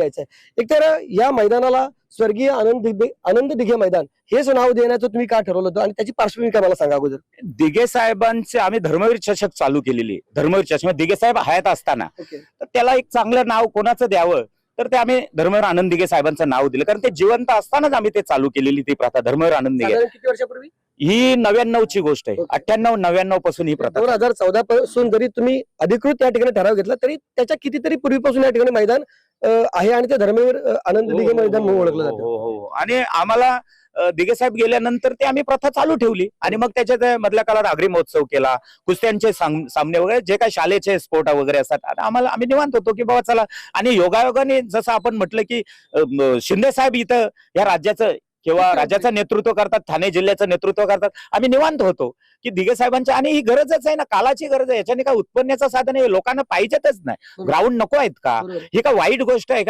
घ्यायचं आहे एकतर या मैदानाला स्वर्गीय आनंद दिग्गे आनंद दिघे मैदान हेच नाव देण्याचं तुम्ही का ठरवलं होतं आणि त्याची पार्श्वभूमी काय मला सांगा अगोदर? दिघे साहेबांचे आम्ही धर्मवीर चषक चालू केलेली. धर्मवीर चषक म्हणजे दिघे साहेब हयात असताना. तर त्याला एक चांगलं नाव कोणाचं द्यावं? तर ते आम्ही धर्मवीर आनंद दिघे साहेबांचं नाव दिलं. कारण ते जिवंत असतानाच आम्ही ते चालू केलेली ती प्रथा धर्मवीर आनंद दिघे. किती वर्षापूर्वी? ही नव्याण्णव ची गोष्ट आहे. अठ्ठ्याण्णव नव्याण्णवपासून ही प्रथा. दोन हजार चौदा पासून जरी तुम्ही अधिकृत या ठिकाणी ठराव घेतला तरी त्याच्या कितीतरी पूर्वीपासून या ठिकाणी मैदान आहे आणि ते धर्मवीर आनंद दिघे मैदान म्हणून ओळखलं हो, जातं हो, हो. आणि आम्हाला दिघे साहेब गेल्यानंतर ते आम्ही प्रथा चालू ठेवली. आणि मग त्याच्यात मधल्या काळात आगरी महोत्सव केला कुस्त्यांचे साम- सामने वगैरे जे काही शालेचे स्पोर्ट वगैरे असतात. आम्हाला आम्ही निवांत होतो की बाबा चला. आणि योगायोगाने जसं आपण म्हटलं की शिंदे साहेब इथं या राज्याचं किंवा राज्याचं नेतृत्व करतात ठाणे जिल्ह्याचं नेतृत्व करतात. आम्ही निवांत होतो की दिघे साहेबांच्या आणि ही गरजच आहे ना कालाची गरज आहे. याच्याने काय उत्पन्नाचं साधन आहे लोकांना पाहिजेतच नाही. ग्राउंड नको आहेत का. ही का वाईट गोष्ट आहे का?